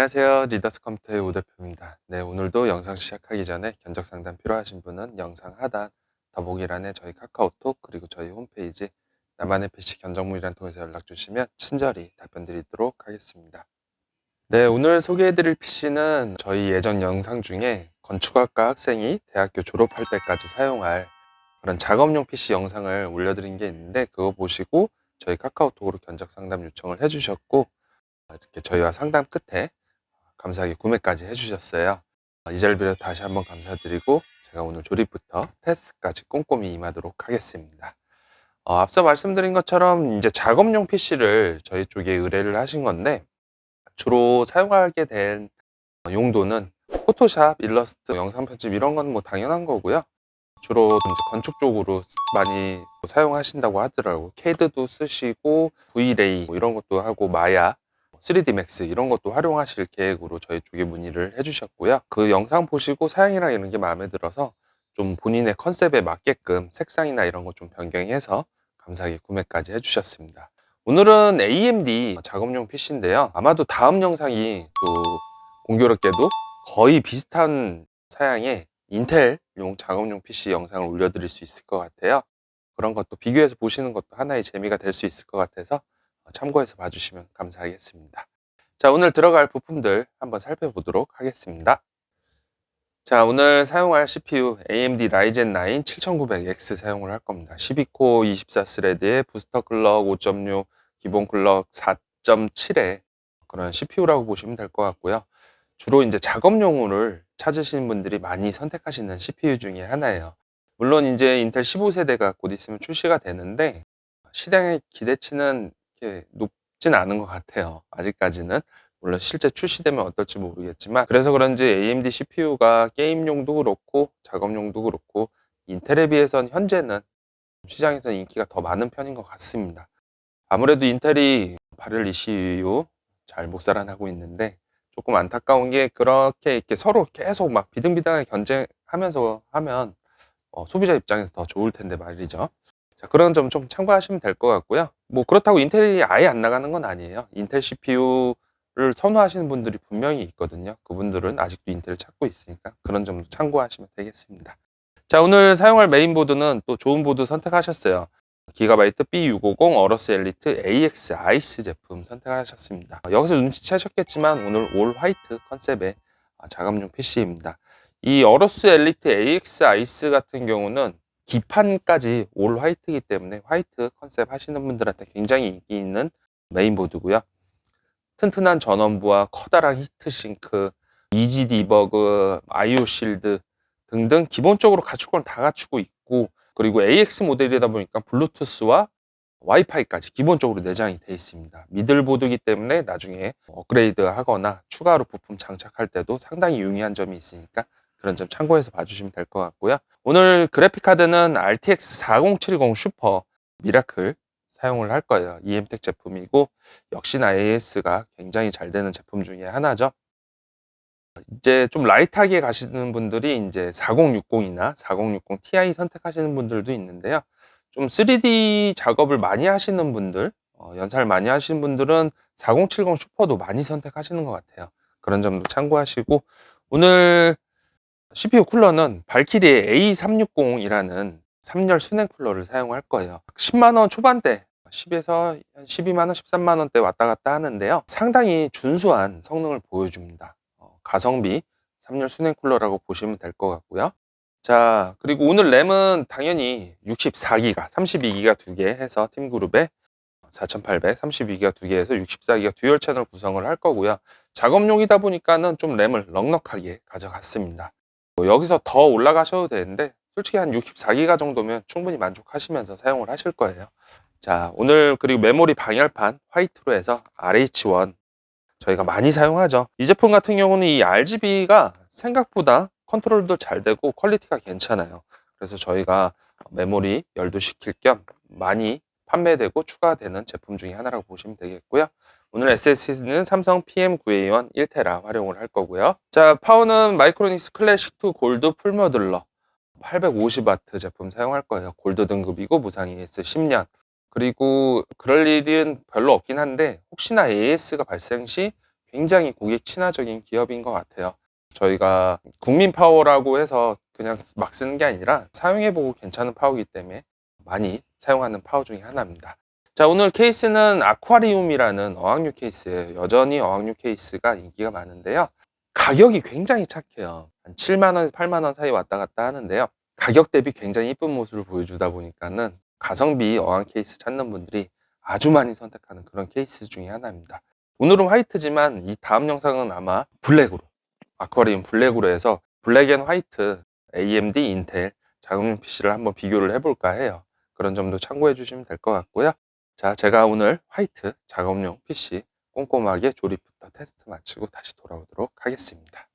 안녕하세요. 리더스 컴퓨터의 오 대표입니다. 네, 오늘도 영상 시작하기 전에 견적 상담 필요하신 분은 영상 하단 더보기란에 저희 카카오톡 그리고 저희 홈페이지 나만의 PC 견적물이란 통해서 연락 주시면 친절히 답변 드리도록 하겠습니다. 네, 오늘 소개해드릴 PC는 저희 예전 영상 중에 건축학과 학생이 대학교 졸업할 때까지 사용할 그런 작업용 PC 영상을 올려드린 게 있는데 그거 보시고 저희 카카오톡으로 견적 상담 요청을 해주셨고 이렇게 저희와 상담 끝에 감사하게 구매까지 해주셨어요. 이 자리를 빌어 다시 한번 감사드리고 제가 오늘 조립부터 테스트까지 꼼꼼히 임하도록 하겠습니다. 어, 앞서 말씀드린 것처럼 이제 작업용 PC를 저희 쪽에 의뢰를 하신 건데 주로 사용하게 된 용도는 포토샵, 일러스트, 영상 편집 이런 건 뭐 당연한 거고요. 주로 건축 쪽으로 많이 사용하신다고 하더라고요. 캐드도 쓰시고 V-Ray 뭐 이런 것도 하고 마야 3D Max 이런 것도 활용하실 계획으로 저희 쪽에 문의를 해주셨고요. 그 영상 보시고 사양이랑 이런 게 마음에 들어서 좀 본인의 컨셉에 맞게끔 색상이나 이런 거 좀 변경해서 감사하게 구매까지 해주셨습니다. 오늘은 AMD 작업용 PC인데요. 아마도 다음 영상이 또 공교롭게도 거의 비슷한 사양의 인텔용 작업용 PC 영상을 올려드릴 수 있을 것 같아요. 그런 것도 비교해서 보시는 것도 하나의 재미가 될 수 있을 것 같아서 참고해서 봐주시면 감사하겠습니다. 자, 오늘 들어갈 부품들 한번 살펴보도록 하겠습니다. 자, 오늘 사용할 CPU AMD Ryzen 9 7900X 사용을 할 겁니다. 12코어 24스레드에 부스터 클럭 5.6, 기본 클럭 4.7의 그런 CPU라고 보시면 될 것 같고요. 주로 이제 작업용으를 찾으시는 분들이 많이 선택하시는 CPU 중에 하나예요. 물론 이제 인텔 15세대가 곧 있으면 출시가 되는데 시장의 기대치는 이렇게 높진 않은 것 같아요. 아직까지는. 물론 실제 출시되면 어떨지 모르겠지만 그래서 그런지 AMD CPU가 게임용도 그렇고 작업용도 그렇고 인텔에 비해선 현재는 시장에서 인기가 더 많은 편인 것 같습니다. 아무래도 인텔이 발열 이슈 잘 목살아나고 있는데 조금 안타까운 게 그렇게 이렇게 서로 계속 막 비등비등하게 경쟁하면서 하면 어, 소비자 입장에서 더 좋을 텐데 말이죠. 자, 그런 점 좀 참고하시면 될 것 같고요. 뭐 그렇다고 인텔이 아예 안 나가는 건 아니에요. 인텔 CPU를 선호하시는 분들이 분명히 있거든요. 그분들은 아직도 인텔을 찾고 있으니까 그런 점도 참고하시면 되겠습니다. 자, 오늘 사용할 메인보드는 또 좋은 보드 선택하셨어요. 기가바이트 B650 어러스 엘리트 AX 아이스 제품 선택하셨습니다. 여기서 눈치채셨겠지만 오늘 올 화이트 컨셉의 작업용 PC입니다. 이 어러스 엘리트 AX 아이스 같은 경우는 기판까지 올 화이트이기 때문에 화이트 컨셉 하시는 분들한테 굉장히 인기 있는 메인보드고요. 튼튼한 전원부와 커다란 히트싱크, 이지 디버그, 아이오 실드 등등 기본적으로 건다 갖추고 있고 그리고 AX 모델이다 보니까 블루투스와 와이파이까지 기본적으로 내장이 되어 있습니다. 미들보드이기 때문에 나중에 업그레이드 하거나 추가로 부품 장착할 때도 상당히 용이한 점이 있으니까 그런 점 참고해서 봐주시면 될 것 같고요. 오늘 그래픽 카드는 RTX 4070 슈퍼 미라클 사용을 할 거예요. EM텍 제품이고 역시나 AS가 굉장히 잘 되는 제품 중에 하나죠. 이제 좀 라이트하게 가시는 분들이 이제 4060이나 4060 Ti 선택하시는 분들도 있는데요. 좀 3D 작업을 많이 하시는 분들, 어, 연살 많이 하시는 분들은 4070 슈퍼도 많이 선택하시는 것 같아요. 그런 점도 참고하시고 오늘 CPU 쿨러는 발키리의 A360이라는 3열 수냉 쿨러를 사용할 거예요. 10만원 초반대, 10에서 12만원, 13만원대 왔다 갔다 하는데요. 상당히 준수한 성능을 보여줍니다. 어, 가성비 3열 수냉 쿨러라고 보시면 될 것 같고요. 자, 그리고 오늘 램은 당연히 64기가, 32기가 두 개 해서 팀그룹에 4800, 32기가 두 개 해서 64기가 듀얼 채널 구성을 할 거고요. 작업용이다 보니까는 좀 램을 넉넉하게 가져갔습니다. 뭐 여기서 더 올라가셔도 되는데 솔직히 한 64기가 정도면 충분히 만족하시면서 사용을 하실 거예요. 자, 오늘 그리고 메모리 방열판 화이트로 해서 RH1 저희가 많이 사용하죠. 이 제품 같은 경우는 이 RGB가 생각보다 컨트롤도 잘 되고 퀄리티가 괜찮아요. 그래서 저희가 메모리 열도시킬 겸 많이 판매되고 추가되는 제품 중에 하나라고 보시면 되겠고요. 오늘 SSD는 삼성 PM9A1 1테라 활용을 할 거고요. 자, 파워는 마이크로닉스 클래식2 골드 풀모듈러 850W 제품 사용할 거예요. 골드 등급이고 무상 AS 10년. 그리고 그럴 일은 별로 없긴 한데 혹시나 AS가 발생 시 굉장히 고객 친화적인 기업인 것 같아요. 저희가 국민 파워라고 해서 그냥 막 쓰는 게 아니라 사용해보고 괜찮은 파워이기 때문에 많이 사용하는 파워 중에 하나입니다. 자, 오늘 케이스는 아쿠아리움이라는 어항류 케이스예요. 여전히 어항류 케이스가 인기가 많은데요. 가격이 굉장히 착해요. 한 7만원에서 8만원 사이 왔다 갔다 하는데요. 가격 대비 굉장히 이쁜 모습을 보여주다 보니까는 가성비 어항 케이스 찾는 분들이 아주 많이 선택하는 그런 케이스 중에 하나입니다. 오늘은 화이트지만 이 다음 영상은 아마 블랙으로 아쿠아리움 블랙으로 해서 블랙 앤 화이트 AMD, 인텔 작업용 PC를 한번 비교를 해볼까 해요. 그런 점도 참고해 주시면 될 것 같고요. 자, 제가 오늘 화이트 작업용 PC 꼼꼼하게 조립부터 테스트 마치고 다시 돌아오도록 하겠습니다.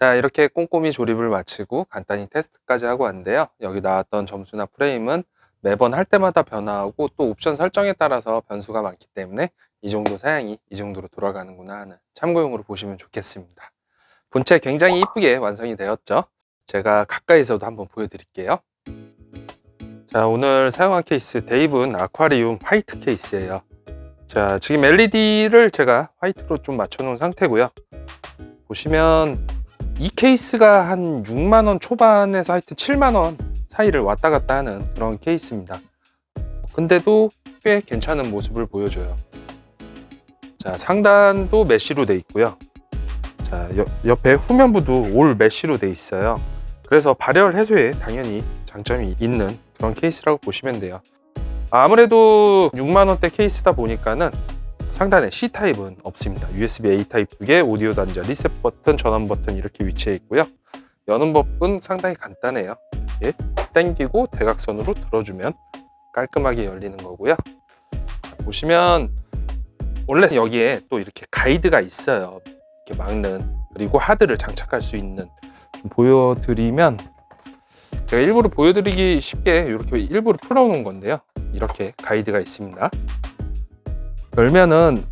자, 이렇게 꼼꼼히 조립을 마치고 간단히 테스트까지 하고 왔는데요. 여기 나왔던 점수나 프레임은 매번 할 때마다 변화하고 또 옵션 설정에 따라서 변수가 많기 때문에 이 정도 사양이 이 정도로 돌아가는구나 하는 참고용으로 보시면 좋겠습니다. 본체 굉장히 이쁘게 완성이 되었죠. 제가 가까이서도 한번 보여드릴게요. 자, 오늘 사용한 케이스 데이븐 아쿠아리움 화이트 케이스예요. 자, 지금 LED를 제가 화이트로 좀 맞춰놓은 상태고요. 보시면 이 케이스가 한 6만원 초반에서 하여튼 7만원 사이를 왔다 갔다 하는 그런 케이스입니다. 근데도 꽤 괜찮은 모습을 보여줘요. 자, 상단도 메쉬로 돼 있고요. 자, 옆, 옆에 후면부도 올 메쉬로 돼 있어요. 그래서 발열 해소에 당연히 장점이 있는 그런 케이스라고 보시면 돼요. 아무래도 6만원대 케이스다 보니까는 상단에 C타입은 없습니다. USB A 타입 두 개, 오디오 단자, 리셋 버튼, 전원 버튼 이렇게 위치해 있고요. 여는 법은 상당히 간단해요. 이렇게 당기고 대각선으로 들어주면 깔끔하게 열리는 거고요. 자, 보시면 원래 여기에 또 이렇게 가이드가 있어요. 이렇게 막는 그리고 하드를 장착할 수 있는 좀 보여드리면 제가 일부러 보여드리기 쉽게 이렇게 일부러 풀어놓은 건데요. 이렇게 가이드가 있습니다. 열면은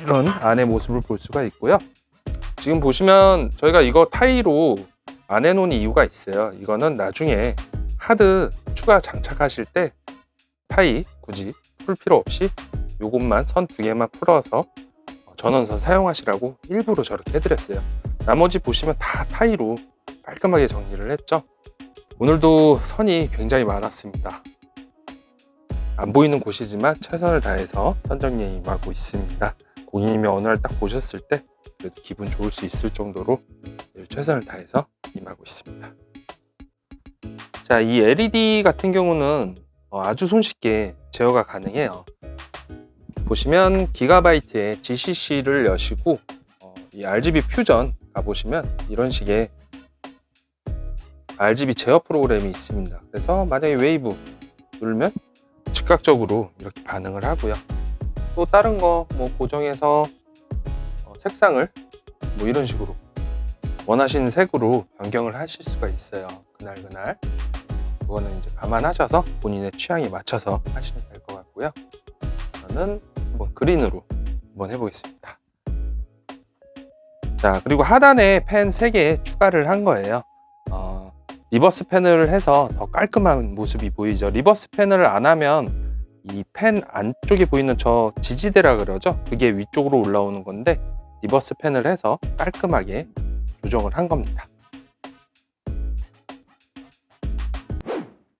이런 안의 모습을 볼 수가 있고요. 지금 보시면 저희가 이거 타이로 안 해놓은 이유가 있어요. 이거는 나중에 하드 추가 장착하실 때 타이 굳이 풀 필요 없이 요것만 선 두 개만 풀어서 전원선 사용하시라고 일부러 저렇게 해드렸어요. 나머지 보시면 다 타이로 깔끔하게 정리를 했죠. 오늘도 선이 굉장히 많았습니다. 안 보이는 곳이지만 최선을 다해서 선정리에 임하고 있습니다. 고객님이 어느 날 딱 보셨을 때 그래도 기분 좋을 수 있을 정도로 늘 최선을 다해서 임하고 있습니다. 자, 이 LED 같은 경우는 어, 아주 손쉽게 제어가 가능해요. 보시면 기가바이트의 GCC를 여시고 어, 이 RGB 퓨전 가보시면 이런 식의 RGB 제어 프로그램이 있습니다. 그래서 만약에 웨이브 누르면 즉각적으로 이렇게 반응을 하고요. 또 다른 거 뭐 고정해서 어, 색상을 뭐 이런 식으로 원하시는 색으로 변경을 하실 수가 있어요. 그날 그날 그거는 이제 감안하셔서 본인의 취향에 맞춰서 하시면 될 것 같고요. 저는 한번 그린으로 한번 해보겠습니다. 자 그리고 하단에 펜 3개 추가를 한 거예요. 어, 리버스 패널을 해서 더 깔끔한 모습이 보이죠. 리버스 패널을 안 하면 이 펜 안쪽에 보이는 저 지지대라 그러죠. 그게 위쪽으로 올라오는 건데 리버스 펜을 해서 깔끔하게 조정을 한 겁니다.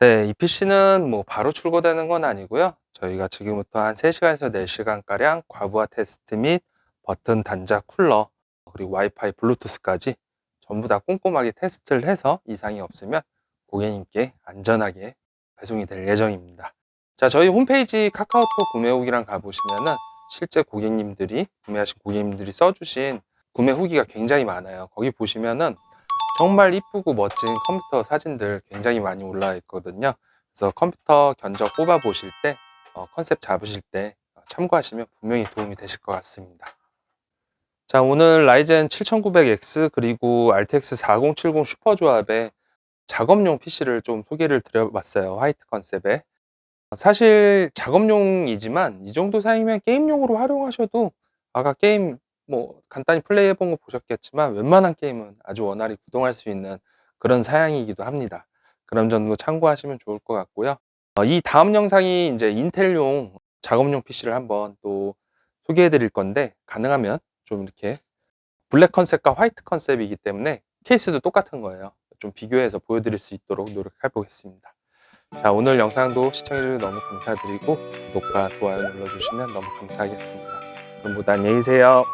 네, 이 PC는 뭐 바로 출고되는 건 아니고요. 저희가 지금부터 한 3시간에서 4시간가량 과부하 테스트 및 버튼 단자 쿨러 그리고 와이파이 블루투스까지 전부 다 꼼꼼하게 테스트를 해서 이상이 없으면 고객님께 안전하게 배송이 될 예정입니다. 자, 저희 홈페이지 카카오톡 구매 후기랑 가보시면은 실제 고객님들이 구매하신 고객님들이 써주신 구매 후기가 굉장히 많아요. 거기 보시면은 정말 이쁘고 멋진 컴퓨터 사진들 굉장히 많이 올라와 있거든요. 그래서 컴퓨터 견적 뽑아 보실 때 어, 컨셉 잡으실 때 참고하시면 분명히 도움이 되실 것 같습니다. 자, 오늘 라이젠 7900X 그리고 RTX 4070 슈퍼 조합의 작업용 PC를 좀 소개를 드려봤어요. 화이트 컨셉에. 사실 작업용이지만 이 정도 사양이면 게임용으로 활용하셔도 아까 게임 뭐 간단히 플레이 해본 거 보셨겠지만 웬만한 게임은 아주 원활히 구동할 수 있는 그런 사양이기도 합니다. 그런 점도 참고하시면 좋을 것 같고요. 어, 이 다음 영상이 이제 인텔용 작업용 PC를 한번 또 소개해 드릴 건데 가능하면 좀 이렇게 블랙 컨셉과 화이트 컨셉이기 때문에 케이스도 똑같은 거예요. 좀 비교해서 보여드릴 수 있도록 노력해 보겠습니다. 자, 오늘 영상도 시청해주셔서 너무 감사드리고 구독과 좋아요 눌러주시면 너무 감사하겠습니다. 그럼 모두 안녕히 계세요.